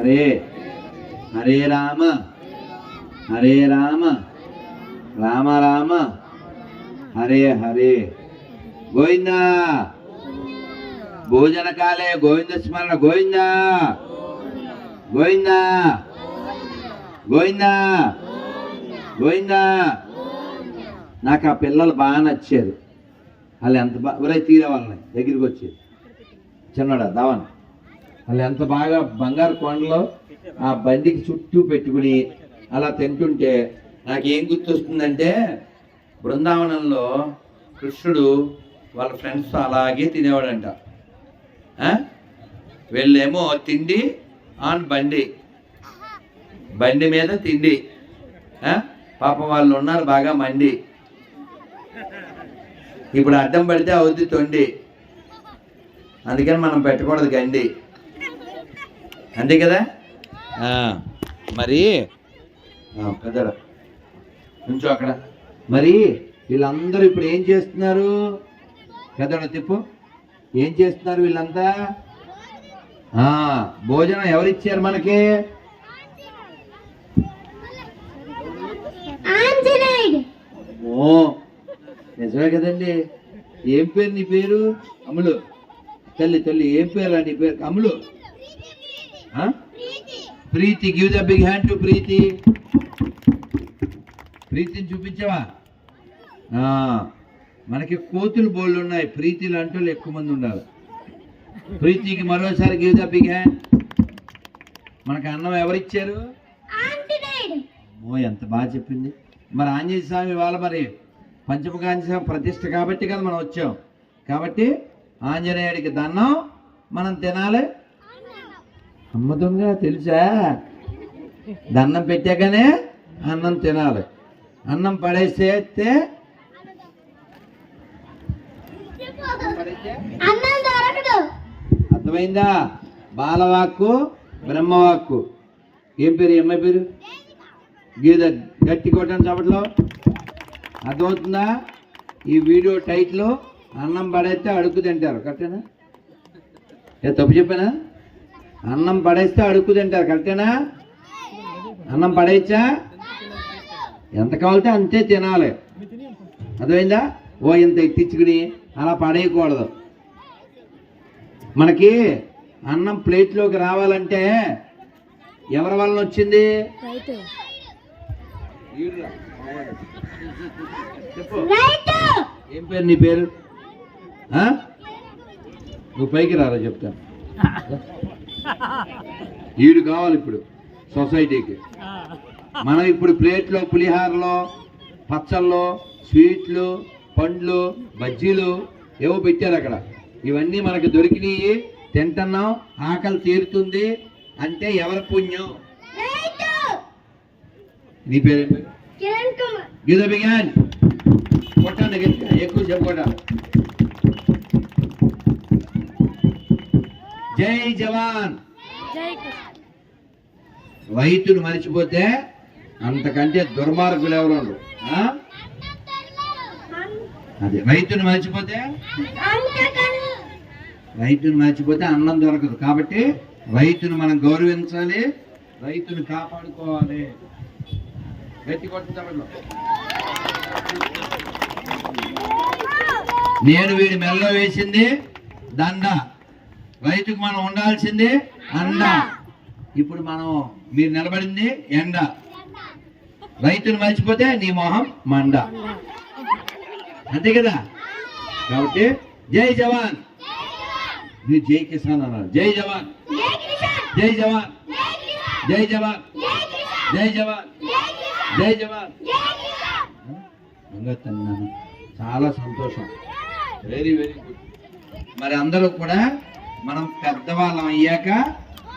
హరే హరే రామ హరే రామ రామ రామ హరే హరే గోవింద భోజన కాలే గోవింద స్మరణ గోవింద గోవిందా గోవిందా గోవింద నాకు ఆ పిల్లలు బాగా నచ్చారు. వాళ్ళు ఎంత బాగా ఒరే తీరే వాళ్ళని దగ్గరికి వచ్చేది చిన్నడా దావన్. వాళ్ళు ఎంత బాగా బంగారు కొండలో ఆ బండికి చుట్టూ పెట్టుకుని అలా తింటుంటే నాకేం గుర్తొస్తుందంటే బృందావనంలో కృష్ణుడు వాళ్ళ ఫ్రెండ్స్తో అలాగే తినేవాడంట. వెళ్ళేమో తిండి ఆన్ బండి. బండి మీద తిండి. పాపం వాళ్ళు ఉన్నారు బాగా మండి. ఇప్పుడు అడ్డం పడితే అవుద్ది తొండి. అందుకని మనం పెట్టకూడదు గండి. అంతే కదా? ఆ, మరి? నుంచో అక్కడ. మరి వీళ్ళందరూ ఇప్పుడు ఏం చేస్తున్నారు? పెద్దడా తిప్పు ఏం చేస్తున్నారు వీళ్ళంతా? ఆ, భోజనం ఎవరిచ్చారు మనకి? ఓ నిజమే కదండి. ఏం పేరు నీ పేరు? అమ్ములు తల్లి తల్లి ఏం పేరు నీ పేరు? Preethi. Give the big hand to Preethi. ప్రీతిని చూపించావా? మనకి కోతులు బోళ్ళు ఉన్నాయి. ప్రీతిలు అంటూ ఎక్కువ మంది ఉండాలి. ప్రీతికి మరోసారి గివ్ ద బిగ్ హ్యాండ్. మనకి అన్నం ఎవరిచ్చారు? ఓ ఎంత బాగా చెప్పింది. మరి ఆంజనేయ స్వామి వాళ్ళ మరి స్వామి ప్రతిష్ట కాబట్టి కదా మనం వచ్చాం. కాబట్టి ఆంజనేయుడికి దండం మనం తినాలి. అమ్మదంగా తెలుసా? దండం పెట్టాకనే అన్నం తినాలి. అన్నం దొరకదు. అర్థమైందా? బాలవాక్కు బ్రహ్మవాక్కు. ఏం పేరు అమ్మాయి పేరు? గీత గట్టి కొట్టండి చప్పట్లో అర్థమవుతుందా? ఈ వీడియో టైట్లో అన్నం పడేస్తే అడుక్కు తింటారు. కరెక్టేనా? ఏ తప్పు చెప్పానా? అన్నం పడేస్తే అడుక్కు తింటారు కరెక్టేనా? అన్నం పడేయచ్చా? ఎంత కావాలితే అంతే తినాలి. అర్థమైందా? ఓ ఇంత ఎత్తించుకుని అలా పడేయకూడదు. మనకి అన్నం ప్లేట్లోకి రావాలంటే ఎవరి వలన వచ్చింది? ఏం పేరు నీ పేరు? నువ్వు పైకి రారా చెప్తా. ఈడు కావాలి ఇప్పుడు సొసైటీకి మనం ఇప్పుడు ప్లేట్లో పులిహారలో పచ్చళ్ళు స్వీట్లు పండ్లు బజ్జీలు ఏవో పెట్టారు అక్కడ. ఇవన్నీ మనకు దొరికినాయి తింటున్నాం ఆకలి తీరుతుంది అంటే ఎవరి పుణ్యం? నీ పేరు గీత బిగాన్ కొట్టండి ఎక్కువ సేపు జై జవాన్. రైతును మరిచిపోతే అంతకంటే దుర్మార్గులు ఎవరు అదే రైతును మరిచిపోతే? రైతును మర్చిపోతే అన్నం దొరకదు. కాబట్టి రైతును మనం గౌరవించాలి రైతును కాపాడుకోవాలి. గట్టి కొట్టు తమిళలో. నేను వీడి మెల్ల వేసింది దండ. రైతుకు మనం ఉండాల్సింది అండ ఇప్పుడు మనం మీరు నిలబడింది ఎండ. రైతును మర్చిపోతే నీ మొహం మండ. అంతే కదా? కాబట్టి జై జవాన్. మీరు జై కిసాన్ అన్నారు. జై జవాన్. జై జవాన్. జై జవాన్. జై జవాన్. జై జవాన్. చాలా సంతోషం. వెరీ వెరీ గుడ్ మరి అందరూ కూడా మనం పెద్దవాళ్ళం అయ్యాక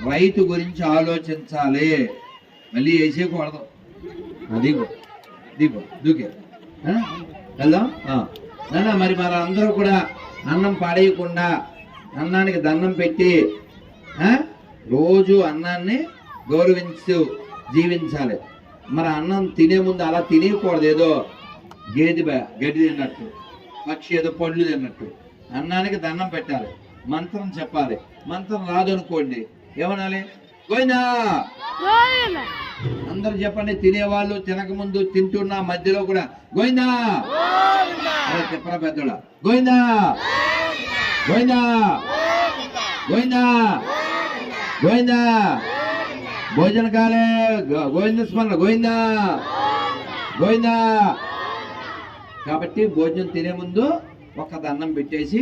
రైతు గురించి ఆలోచించాలి. మళ్ళీ వేసేయకూడదు. అదిగో. దిగో దూకే? వెళ్దాం మరి మన అందరూ కూడా అన్నం పాడేయకుండా అన్నానికి దండం పెట్టి? రోజు అన్నాన్ని గౌరవించు జీవించాలి. మరి అన్నం తినే ముందు అలా తినేయకూడదు ఏదో. గేదె గడ్డి తిన్నట్టు పక్షి ఏదో పళ్ళు తిన్నట్టు. అన్నానికి దండం పెట్టాలి. మంత్రం చెప్పాలి. మంత్రం రాదు అనుకోండి ఏమనాలి గోవిందా అందరు చెప్పండి తినేవాళ్ళు తినకముందు తింటున్న మధ్యలో కూడా గోవిందా అరే చెప్పరా పెద్దోడా? గోవిందా గోవిందా గోవిందా గోవిందా భోజన కాలే గోవింద స్మరణ గోవిందా గోవిందా కాబట్టి భోజనం తినే ముందు ఒక దండం పెట్టేసి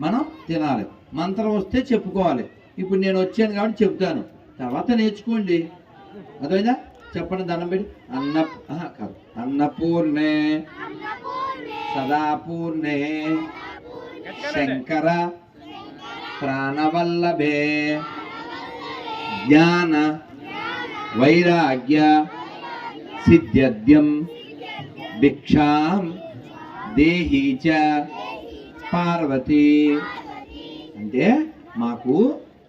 మనం తినాలి. మంత్రం వస్తే చెప్పుకోవాలి. ఇప్పుడు నేను వచ్చాను కాబట్టి చెప్తాను. తర్వాత నేర్చుకోండి. అదైనా చెప్పండి దండం పెట్టి. అన్న కాదు. అన్నపూర్ణే. సదాపూర్ణే. శంకర ప్రాణవల్లభే. జ్ఞాన వైరాగ్య సిద్ధ్యద్యం భిక్షాం దేహీ చ పార్వతి. అంటే మాకు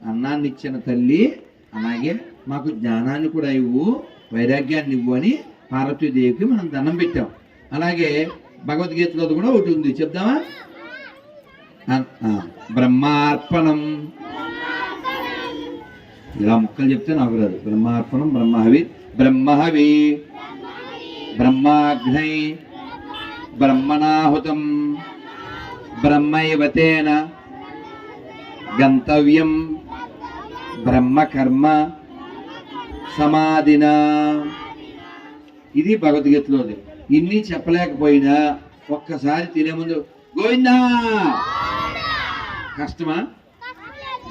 అన్నాన్ని ఇచ్చిన తల్లి అలాగే మాకు జ్ఞానాన్ని కూడా ఇవ్వు వైరాగ్యాన్ని ఇవ్వు అని పార్వతీదేవికి మనం దండం పెట్టాం. అలాగే భగవద్గీతలో కూడా ఒకటి ఉంది. చెప్దామా బ్రహ్మార్పణం. ఇలా ముక్కలు చెప్తే నాకు రాదు. బ్రహ్మార్పణం బ్రహ్మహవి బ్రహ్మహవి బ్రహ్మాగ్నై బ్రహ్మణాహుతం బ్రహ్మైవతేన గంతవ్యం బ్రహ్మకర్మ సమాధిన ఇది భగవద్గీతలోది ఇన్ని చెప్పలేకపోయినా ఒక్కసారి తినే ముందు గోవిందా! కష్టమా?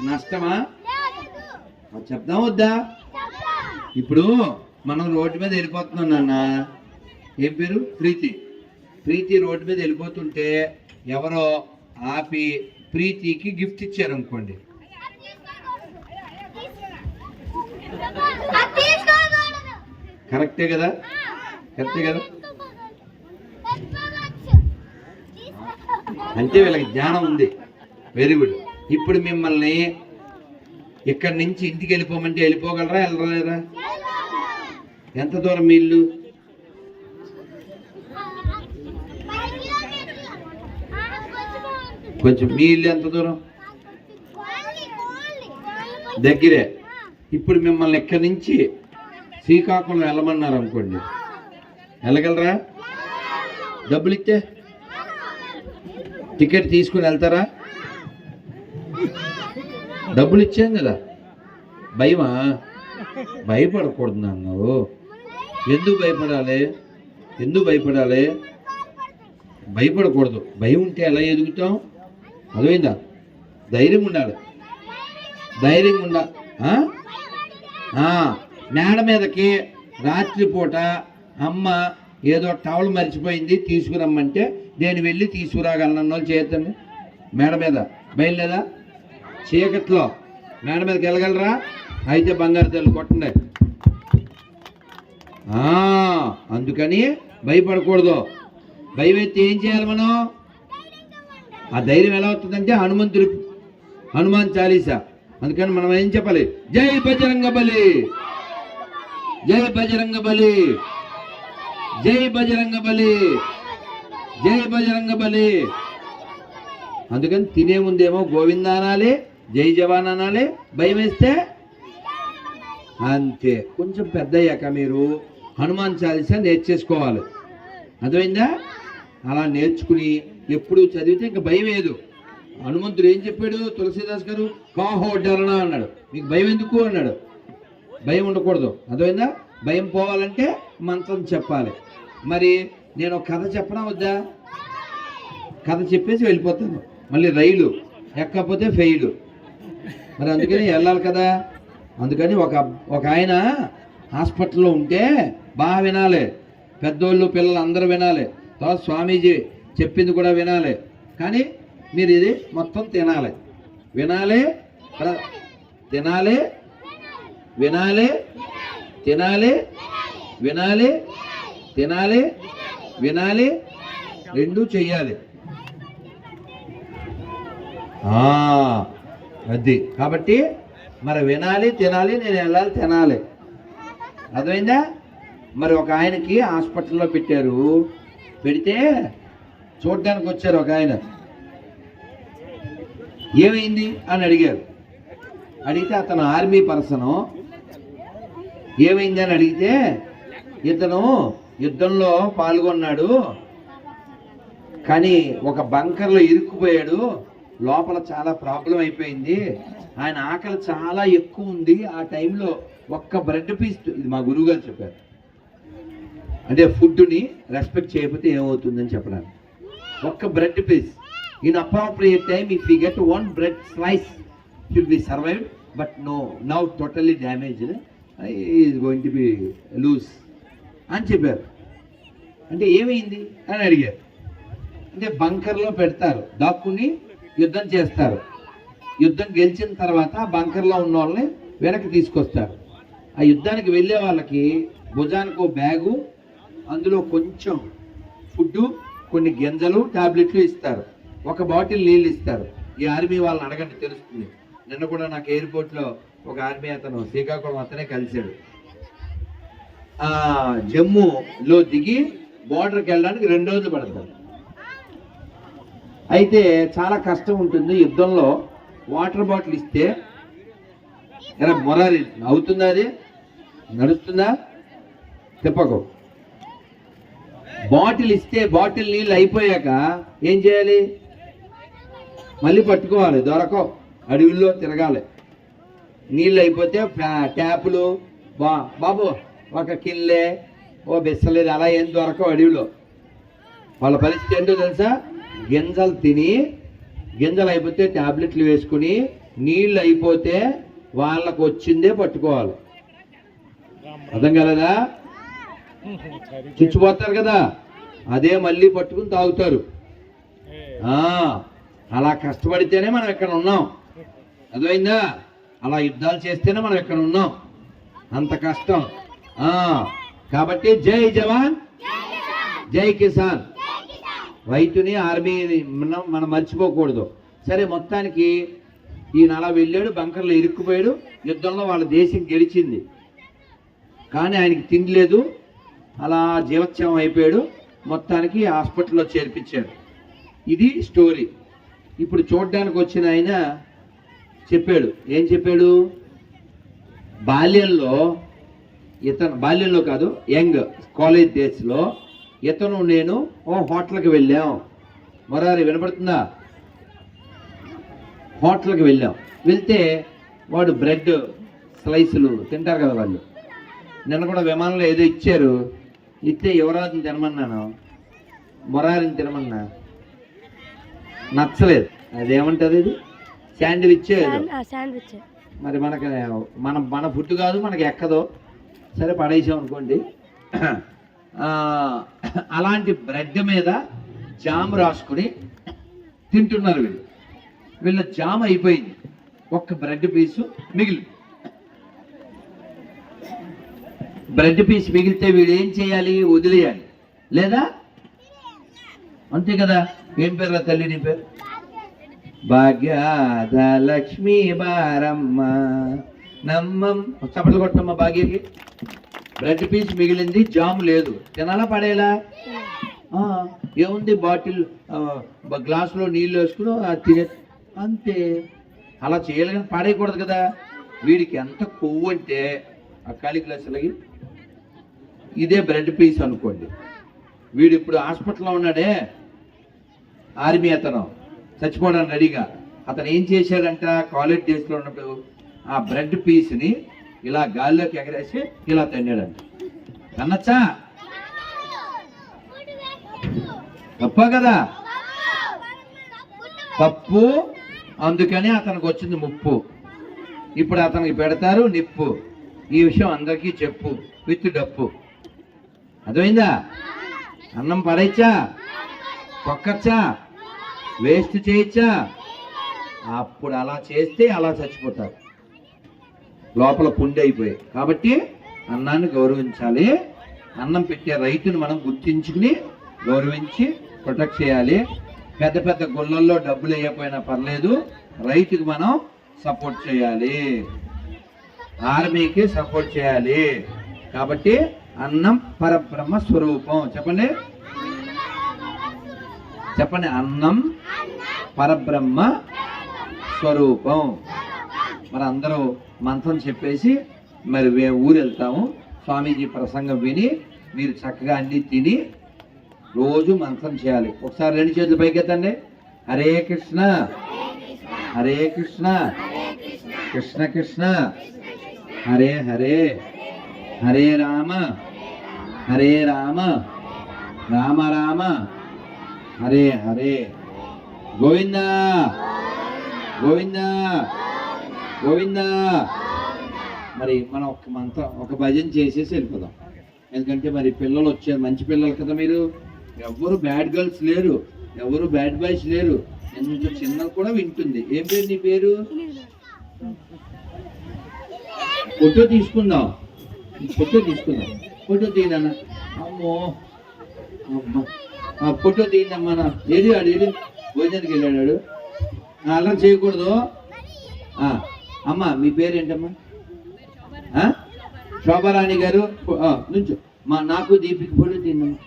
నష్టమా? అది చెప్దాం వద్దా? ఇప్పుడు మనం రోడ్డు మీద వెళ్ళిపోతున్నాం నాన్న. ఏం పేరు? ప్రీతి. ప్రీతి రోడ్డు మీద వెళ్ళిపోతుంటే ఎవరో ఆపి ప్రీతికి గిఫ్ట్ ఇచ్చారు అనుకోండి. కరెక్టే కదా? కరెక్టే కదా? అంటే వీళ్ళకి జ్ఞానం ఉంది. Very good. ఇప్పుడు మిమ్మల్ని ఇక్కడి నుంచి ఇంటికి వెళ్ళిపోమంటే వెళ్ళిపోగలరా వెళ్ళలేరా ఎంత దూరం మీ ఇల్లు? కొంచెం మీ ఇల్లు ఎంత దూరం? దగ్గరే. ఇప్పుడు మిమ్మల్ని ఇక్కడి నుంచి శ్రీకాకుళం వెళ్ళమన్నారు అనుకోండి. వెళ్ళగలరా? డబ్బులు ఇస్తే? టికెట్ తీసుకుని వెళ్తారా? డబ్బులు ఇచ్చాం కదా. భయమా? భయపడకూడదు నన్ను. ఎందుకు భయపడాలి? ఎందుకు భయపడాలి? భయపడకూడదు. భయం ఉంటే ఎలా ఎదుగుతాం? అర్థమైందా? ధైర్యం ఉండాలి. ధైర్యం ఉండా మేడ మీదకి రాత్రిపూట అమ్మ ఏదో టవల్ మర్చిపోయింది తీసుకురమ్మంటే నేను వెళ్ళి తీసుకురాగలను వాళ్ళు చేద్దండి మేడ మీద బయలుదేదా చీకట్లో మేడ మీదకి వెళ్ళగలరా? అయితే బంగారు తల్లి కొట్టండి. అందుకని భయపడకూడదు. భయం అయితే ఏం చేయాలి మనం? ఆ ధైర్యం ఎలా అవుతుందంటే హనుమంతుడు హనుమాన్ చాలీసా? అందుకని మనం ఏం చెప్పాలి? జై బజరంగ బలి! జై బజరంగ బలి! జై బజరంగ బలి! జై బజరంగ బలి! అందుకని తినే ముందేమో గోవింద అనాలి జై జవాన్ అనాలి భయం వేస్తే? అంతే. కొంచెం పెద్ద అయ్యాక మీరు హనుమాన్ చాలీసా నేర్చేసుకోవాలి. అర్థమైందా? అలా నేర్చుకుని ఎప్పుడు చదివితే ఇంకా భయం లేదు హనుమంతుడు ఏం చెప్పాడు? తులసీదాస్ గారు? కాహో డరణ అన్నాడు. మీకు భయం ఎందుకు అన్నాడు. భయం ఉండకూడదు. అర్థమైందా? భయం పోవాలంటే మంత్రం చెప్పాలి. మరి నేను ఒక కథ చెప్పనా వద్దా? కథ చెప్పేసి వెళ్ళిపోతాను. మళ్ళీ రైలు. ఎక్కకపోతే ఫెయిల్ మరి అందుకని వెళ్ళాలి కదా. అందుకని ఒక ఒక ఆయన హాస్పిటల్లో ఉంటే బాగా వినాలి. పెద్దోళ్ళు పిల్లలు అందరూ వినాలి. తర్వాత స్వామీజీ చెప్పింది కూడా వినాలి. కానీ మీరు ఇది మొత్తం తినాలి. వినాలి తినాలి వినాలి తినాలి వినాలి తినాలి వినాలి రెండు చెయ్యాలి. అది. కాబట్టి మరి వినాలి తినాలి నేను వెళ్ళాలి తినాలి? అర్థమైందా? మరి ఒక ఆయనకి హాస్పిటల్లో పెట్టారు. పెడితే చూడడానికి వచ్చారు ఒక ఆయన. ఏమైంది అని అడిగారు. అడిగితే అతను ఆర్మీ పర్సను. ఏమైంది అని అడిగితే ఇతను యుద్ధంలో పాల్గొన్నాడు. కానీ ఒక బంకర్లో ఇరుక్కుపోయాడు. లోపల చాలా ప్రాబ్లం అయిపోయింది. ఆయన ఆకలి చాలా ఎక్కువ ఉంది. ఆ టైంలో ఒక్క బ్రెడ్ పీస్ ఇది మా గురువు గారు చెప్పారు. అంటే ఫుడ్ని రెస్పెక్ట్ చేయకపోతే ఏమవుతుందని చెప్పడానికి. ఒక్క bread piece inappropriate time if you get one bread slice should be survived but no now totally damaged is going to be lose అని చెప్పారు. అంటే ఏమైంది? అని అడిగారు. అంటే బంకర్లో పెడతారు. దాక్కుని యుద్ధం చేస్తారు. యుద్ధం గెలిచిన తర్వాత బంకర్లో ఉన్న వాళ్ళని వెనక్కి తీసుకొస్తారు. ఆ యుద్ధానికి వెళ్ళే వాళ్ళకి భుజానికి బ్యాగు అందులో కొంచెం ఫుడ్డు కొన్ని గింజలు టాబ్లెట్లు ఇస్తారు. ఒక బాటిల్ నీళ్ళు ఇస్తారు. ఈ ఆర్మీ వాళ్ళని అడగండి తెలుస్తుంది. నిన్న కూడా నాకు ఎయిర్పోర్ట్లో ఒక ఆర్మీ అతను శ్రీకాకుళం అతనే కలిశాడు. జమ్మూలో దిగి బోర్డర్కి వెళ్ళడానికి రెండు రోజులు పడతారు అయితే చాలా కష్టం ఉంటుంది యుద్ధంలో. వాటర్ బాటిల్ ఇస్తే ఎలా మొరారి అవుతుందా అది? నడుస్తుందా? తిప్పకు. బాటిల్ ఇస్తే బాటిల్ నీళ్ళు అయిపోయాక ఏం చేయాలి? మళ్ళీ పట్టుకోవాలి దొరకవు. అడవిల్లో తిరగాలి. నీళ్ళు అయిపోతే ట్యాపులు బా బాబు ఒక కిల్లే ఓ బిస్సలేదు అలా ఏం దొరకవు అడవిలో. వాళ్ళ పరిస్థితి ఏంటో తెలుసా? గింజలు తిని గింజలు అయిపోతే టాబ్లెట్లు వేసుకుని నీళ్ళు అయిపోతే వాళ్ళకు వచ్చిందే పట్టుకోవాలి. అర్థం కలదా? చుచ్చిపోతారు కదా. అదే మళ్ళీ పట్టుకుని తాగుతారు. అలా కష్టపడితేనే మనం ఇక్కడ ఉన్నాం. అదైందా అలా యుద్ధాలు చేస్తేనే మనం ఇక్కడ ఉన్నాం. అంత కష్టం. కాబట్టి జై జవాన్ జై కిసాన్. రైతుని ఆర్మీని మనం మనం మర్చిపోకూడదు. సరే మొత్తానికి ఈయన అలా వెళ్ళాడు బంకర్లో ఇరుక్కుపోయాడు. యుద్ధంలో వాళ్ళ దేశం గెలిచింది. కానీ ఆయనకి తిండి లేదు. అలా జీవత్సవం అయిపోయాడు. మొత్తానికి హాస్పిటల్లో చేర్పించాడు. ఇది స్టోరీ. ఇప్పుడు చూడడానికి వచ్చిన ఆయన చెప్పాడు. ఏం చెప్పాడు? బాల్యంలో ఇతను బాల్యంలో కాదు యంగ్ కాలేజ్ డేస్లో ఇతను నేను ఓ హోటల్కి వెళ్ళాం. మరారి వినపడుతుందా? హోటల్కి వెళ్ళాం. వెళ్తే వాడు బ్రెడ్ స్లైసులు తింటారు కదా వాళ్ళు. నిన్న కూడా విమానంలో ఏదో ఇచ్చారు. ఇస్తే యువరాజుని తినమన్నాను? మొరారిని తినమన్నా? నచ్చలేదు. అదేమంటది ఇది? Sandwich sandwich. మరి మనకి మన మన ఫుడ్ కాదు మనకి ఎక్కదో. సరే పడేసాం అనుకోండి. అలాంటి బ్రెడ్ మీద జామ్ రాసుకుని తింటున్నారు వీళ్ళు. వీళ్ళ జామ్ అయిపోయింది. ఒక్క బ్రెడ్ పీసు మిగిలి బ్రెడ్ పీస్ మిగిలితే వీడు ఏం చేయాలి? వదిలేయాలి. లేదా? అంతే కదా. ఏం పేరు తల్లి నీ పేరు? భాగ్యాద లక్ష్మీ బారమ్మ. నమ్మం. చప్పట్లు కొట్టమ్మ భాగ్యకి. బ్రెడ్ పీస్ మిగిలింది జామ్ లేదు. తినాలా పడేలా? ఏముంది బాటిల్ గ్లాసులో నీళ్ళు వేసుకుని తినే అంతే. అలా చేయాలి కానీ పడేయకూడదు కదా. వీడికి ఎంత కొవ్వు అంటే ఆ ఖాళీ గ్లాసులకి ఇదే బ్రెడ్ పీస్ అనుకోండి. వీడు ఇప్పుడు హాస్పిటల్లో ఉన్నాడే. ఆర్మీ అతను. చచ్చిపోవడానికి రెడీగా. అతను ఏం చేశాడంట? కాలేజ్ డేస్లో ఉన్నప్పుడు ఆ బ్రెడ్ పీస్ని ఇలా గాల్లోకి ఎగరేసి ఇలా తిన్నాడంట. కన్నచ్చా తప్ప కదా? పప్పు అందుకని అతనికి వచ్చింది ముప్పు. ఇప్పుడు అతనికి పెడతారు నిప్పు. ఈ విషయం అందరికీ చెప్పు. విత్ డప్పు. అర్థమైందా? అన్నం పడేచ్చా? పొక్కచ్చా? వేస్ట్ చేయొచ్చా? అప్పుడు అలా చేస్తే అలా చచ్చిపోతారు. లోపల పుండి అయిపోయాయి కాబట్టి అన్నాన్ని గౌరవించాలి. అన్నం పెట్టే రైతుని మనం గుర్తించుకుని గౌరవించి ప్రొటెక్ట్ చేయాలి. పెద్ద పెద్ద గుళ్ళల్లో డబ్బులు వేయకపోయినా పర్లేదు. రైతుకి మనం సపోర్ట్ చేయాలి. ఆర్మీకి సపోర్ట్ చేయాలి. కాబట్టి అన్నం పరబ్రహ్మ స్వరూపం. చెప్పండి. చెప్పండి. అన్నం పరబ్రహ్మ స్వరూపం. మరి అందరూ మంత్రం చెప్పేసి మరి వే- ఊరు వెళ్తాము స్వామీజీ ప్రసంగం విని మీరు చక్కగా అన్ని తిని రోజు మంత్రం చేయాలి. ఒకసారి రెండు చేతులు పైకెత్తండి. హరే కృష్ణ. హరే కృష్ణ. కృష్ణ కృష్ణ. హరే హరే. హరే రామ. హరే రామ. రామ రామ. హరే హరే. గోవింద. గోవింద. గోవింద. మరి మనం ఒక మంత్రం ఒక భజన చేసేసి వెళ్ళిపోదాం. ఎందుకంటే మరి పిల్లలు వచ్చారు మంచి పిల్లలు కదా మీరు. ఎవరు బ్యాడ్ గర్ల్స్ లేరు ఎవరు బ్యాడ్ బాయ్స్ లేరు. ఎంత చిన్న కూడా వింటుంది. ఏం పేరు నీ పేరు? ఫోటో తీసుకుందాం. ఫోటో తీసుకుందాం. ఫోటో తీయనన్నా. అమ్మో. అమ్మా ఆ ఫోటో తీయందమ్మా నా ఏది ఆడు ఏది భోజనానికి వెళ్ళాడు అలా చేయకూడదు. అమ్మా మీ పేరేంటమ్మా? శోభారాణి గారు నుంచో. మా నాకు దీపిక ఫోటో తీయందమ్మా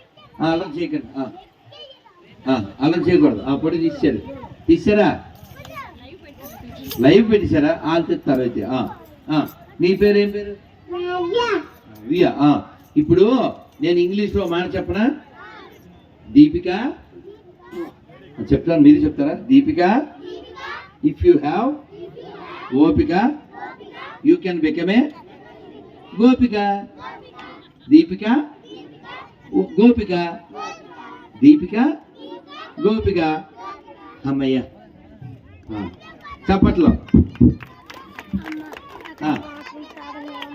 ఆ, అలా చేయకండి. అలా చేయకూడదు. ఆ ఫోటో తీసారు తీసారా లైవ్ పెట్టేశారా? వాళ్ళు తెస్తారు అయితే. నీ పేరు ఏం పేరు? వియా. ఇప్పుడు నేను ఇంగ్లీష్లో మాట చెప్పనా? దీపిక? చెప్తాను మీరు చెప్తారా? దీపిక? ఇఫ్ యూ హ్యావ్ ఓపిక you can become a Gopika. Deepika? Gopika. Deepika? గోపిక. అమ్మయ్య. చప్పట్లో. ఆ,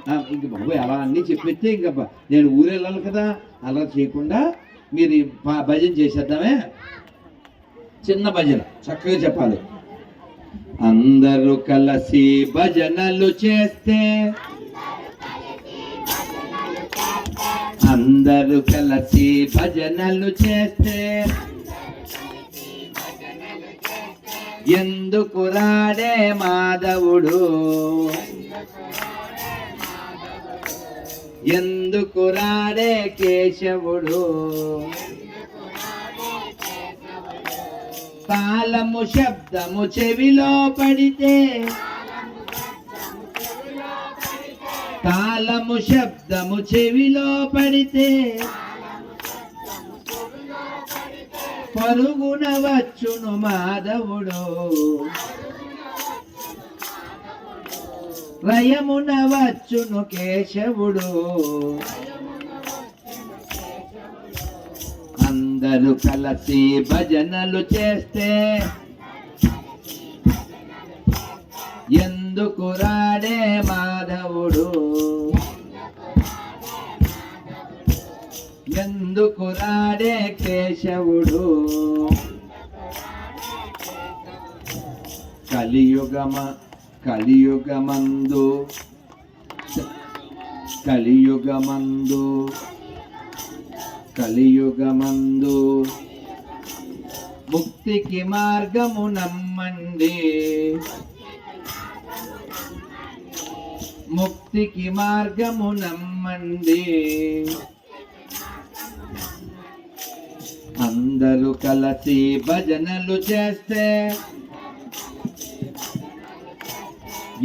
ఇంక బాబోయ్ ఎలా అన్నీ చెప్పితే ఇంక నేను ఊరెళ్ళాలి వెళ్ళాలి కదా అలా చేయకుండా మీరు భ- భజన చేసేద్దామే. చిన్న భజన చక్కగా చెప్పాలి. అందరూ కలిసి భజనలు చేస్తే అందరూ కలిసి భజనలు చేస్తే ఎందుకు రాడే మాధవుడు? ఎందుకు రాడే కేశవుడు? తాళము శబ్దము చెవిలో పడితే తాళము శబ్దము చెవిలో పడితే పరుగున వచ్చును మాధవుడు. రయమున వచ్చును కేశవుడు. అందరూ కలసి భజనలు చేస్తే ఎందుకు రాడే మాధవుడు? ఎందుకు రాడే కేశవుడు? కలియుగమ కలియుగమందు. కలియుగమందు. కలియుగమందు. ముక్తికి మార్గము నమ్మండి. ముక్తికి మార్గము నమ్మండి. అందరూ కలసి భజనలు చేస్తే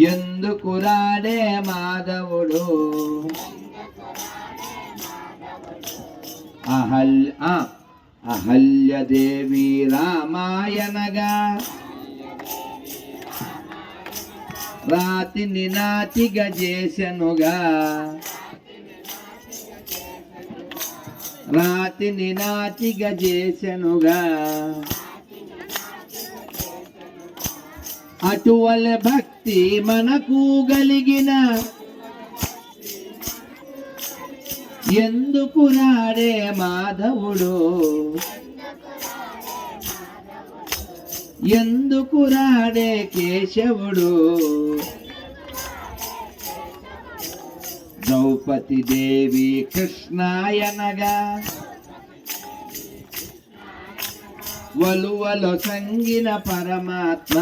ఎందుకు రాడే మాధవుడు? అహల్ ఆ, అహల్యదేవి రామాయణగా. రాతిని నాతిగా చేసెనుగా రాతిని నాతిగా చేసెనుగా అటువల భక్తి మనకు గలిగిన. ఎందుకు రాడే మాధవుడు? ఎందుకు రాడే కేశవుడు? ద్రౌపది దేవి కృష్ణాయనగా. వలువలో సంగిన పరమాత్మ.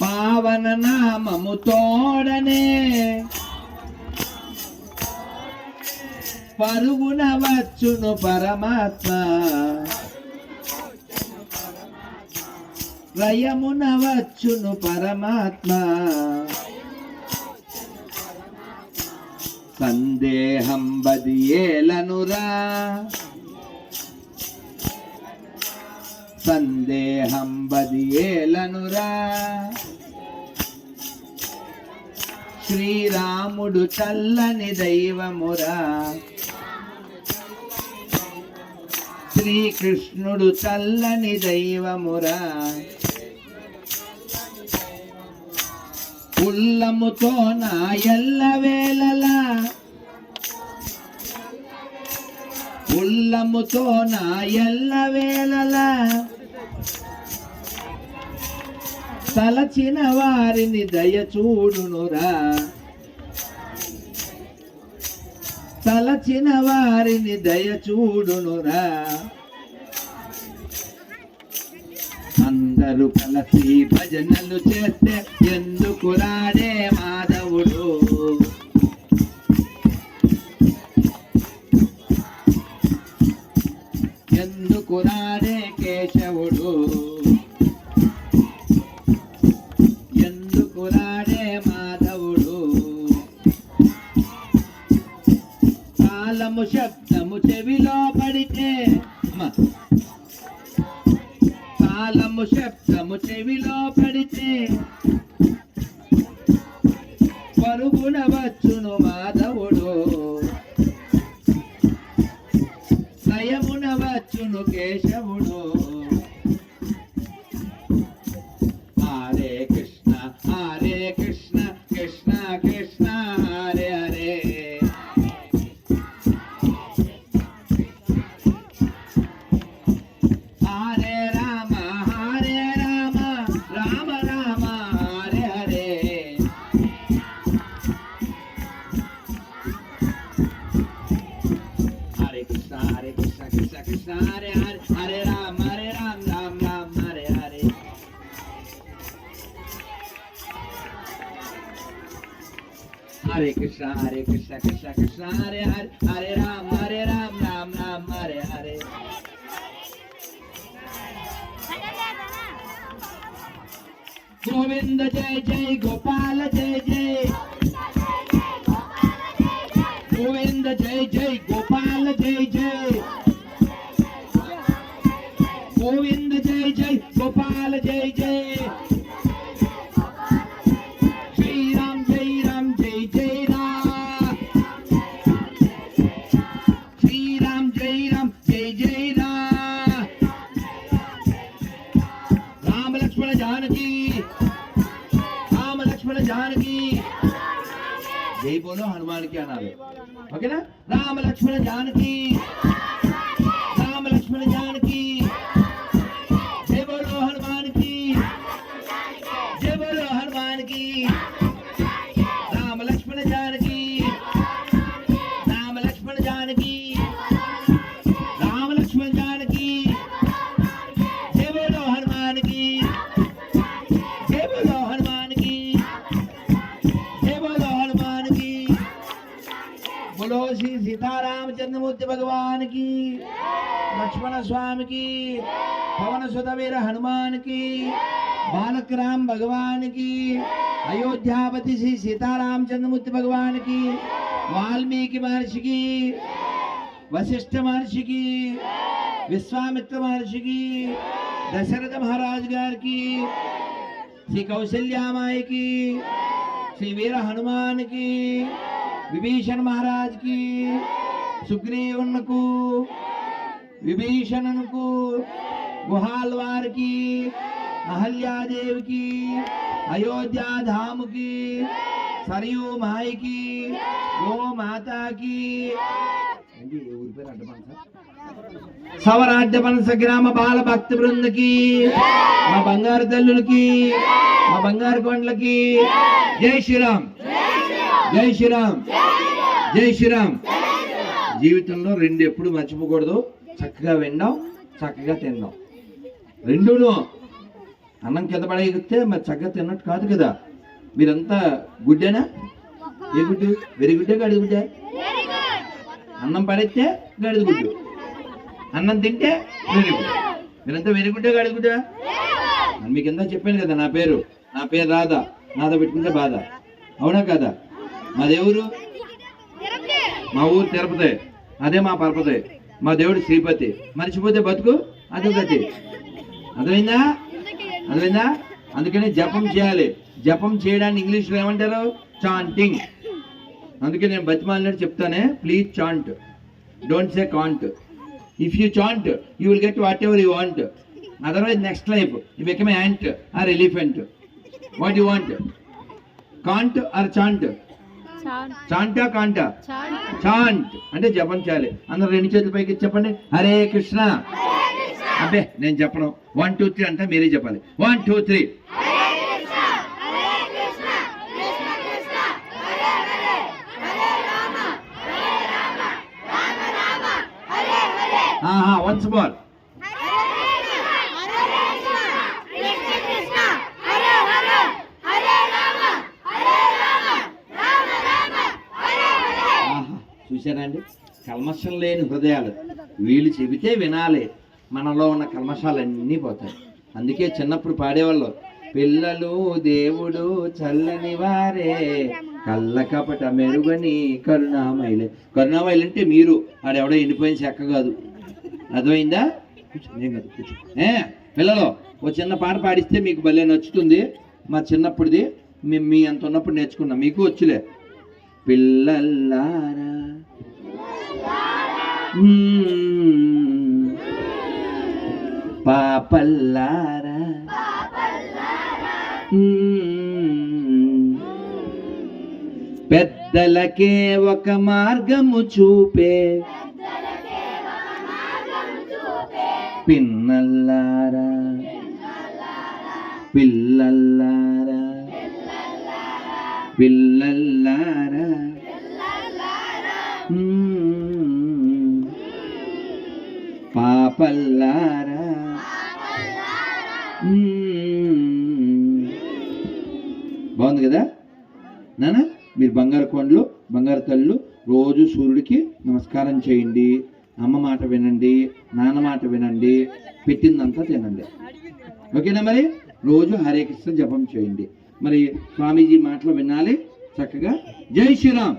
పావన నామము తోడనే. పరుగున వచ్చును పరమాత్మ. రయమున వచ్చును పరమాత్మ. సందేహం బదియేలనురా. సందేహం బదియేలనురా. శ్రీరాముడు చల్లని దైవమురా. శ్రీకృష్ణుడు చల్లని దైవమురా. ఉల్లముతో నా ఎల్ల వేళలా. ఉల్లముతో నా ఎల్ల వేళలా. తలచిన వారిని దయ చూడునురా. తలచిన వారిని దయ అందరూ కలిసి భజనలు చేస్తే ఎందుకు రాడే మాధవుడు? ఎందుకు రాడే కేశవుడు? ఎందుకు రాడే మాధవుడు? కాలము శబ్ద కాలము శబ్దము చెవిలో పడితే పరుగున వచ్చును మాధవుడు. నయమున వచ్చును కేశవుడు. గోవింద జయ జయ గోపాల జయ జయ గోవింద జయ జయ బోలో హనుమాన్కి అనాలి. ఓకేనా? రామ లక్ష్మణ జానకి. సీతారామచంద్రమూర్తి భగవాన్కి లక్ష్మణ స్వామికి పవన సుత హనుమానికి హనుమాన్ భగవానికి అయోధ్యాపతి శ్రీ సీతారామచంద్రమూర్తి భగవాన్కి వాల్మీకి మహర్షికి వశిష్ఠ మహర్షికి విశ్వామిత్ర మహర్షికి దశరథ మహారాజు గారికి శ్రీ కౌశల్యామాయికి శ్రీ వీర హనుమానికి విభీషణ మహారాజ్కి సుగ్రీవునకు విభీషణునకు గుహాల్ వారికి అహల్యాదేవికి అయోధ్యాధాముకి సరయూ మాయికి గో మాతాకి ఏంటి, సవరాజ్య పనస గ్రామ బాల భక్తి బృందకి మా బంగారు తల్లులకి మా బంగారు కొండలకి. జై శ్రీరామ్. జై శ్రీరామ్. జై శ్రీరామ్. జీవితంలో రెండు ఎప్పుడు మర్చిపోకూడదు. చక్కగా విన్నాం చక్కగా తిన్నాం రెండును అన్నం కింద పడేగితే మరి చక్కగా తిన్నట్టు కాదు కదా. మీరంతా గుడ్డేనా? ఏ గుడ్డు? వెరీ గుడ్డే గడిది గుడ్డే? అన్నం పడేస్తే గడిది గుడ్డు. అన్నం తింటే వెరీ గుడ్ మీరంతా వెరీ గుడ్డే గడిది గుడ్డా? మీకు ఎంత చెప్పాను కదా నా పేరు. నా పేరు రాధా. నాతో పెట్టుకుంటే బాధ. అవునా కదా? మా దేవుడు మా ఊరు తిరుపతి. అదే మా పరపతి. మా దేవుడు శ్రీపతి. మర్చిపోతే బతుకు? అదే గతి అర్థమైందా? అర్థమైందా? అందుకని జపం చేయాలి. జపం చేయడానికి ఇంగ్లీష్లో ఏమంటారు? చాంటింగ్. అందుకే నేను బతిమాలినట్టు చెప్తానే. Please chant. Don't say can't if you chant you will get whatever you want otherwise next life you become ant or elephant what you want can't or chant చాంటా కాంటా. చాంట్. అంటే జపం చేయాలి. అందరూ రెండు చేతుల పైకి చెప్పండి. హరే కృష్ణ. అబ్బే నేను చెప్పను. వన్ టూ త్రీ అంటే మీరే చెప్పాలి. One two three. Once more. చూసారా కల్మషం లేని హృదయాలు. వీళ్ళు చెబితే వినాలి. మనలో ఉన్న కల్మషాలన్నీ పోతాయి. అందుకే చిన్నప్పుడు పాడేవాళ్ళు పిల్లలు దేవుడు చల్లని వారే కళ్ళ కపట మెరుగని కరుణామైలే కరుణామైలు అంటే మీరు. ఆడెవడో ఎండిపోయిన చెక్క కాదు. అర్థమైందా? ఏం కాదు ఏ పిల్లలు ఓ చిన్న పాట పాడిస్తే మీకు భలే నచ్చుతుంది. మా చిన్నప్పుడుది మేము మీ అంత ఉన్నప్పుడు నేర్చుకున్నాం. మీకు వచ్చులే. పిల్లల్లారా పాపల్లారా. పెద్దలకే ఒక మార్గము చూపే. పిన్నల్లారా. పిల్లల్లారా. పిల్లల్లారా. పాపల్లారా బాగుంది కదా? నానా మీరు బంగారు కొండలు బంగారు తల్లు రోజు సూర్యుడికి నమస్కారం చేయండి. అమ్మ మాట వినండి నాన్న మాట వినండి పెట్టిందంతా తినండి. ఓకేనా మరి? రోజు హరే కృష్ణ జపం చేయండి. మరి స్వామీజీ మాటలు వినాలి చక్కగా. జై శ్రీరామ్.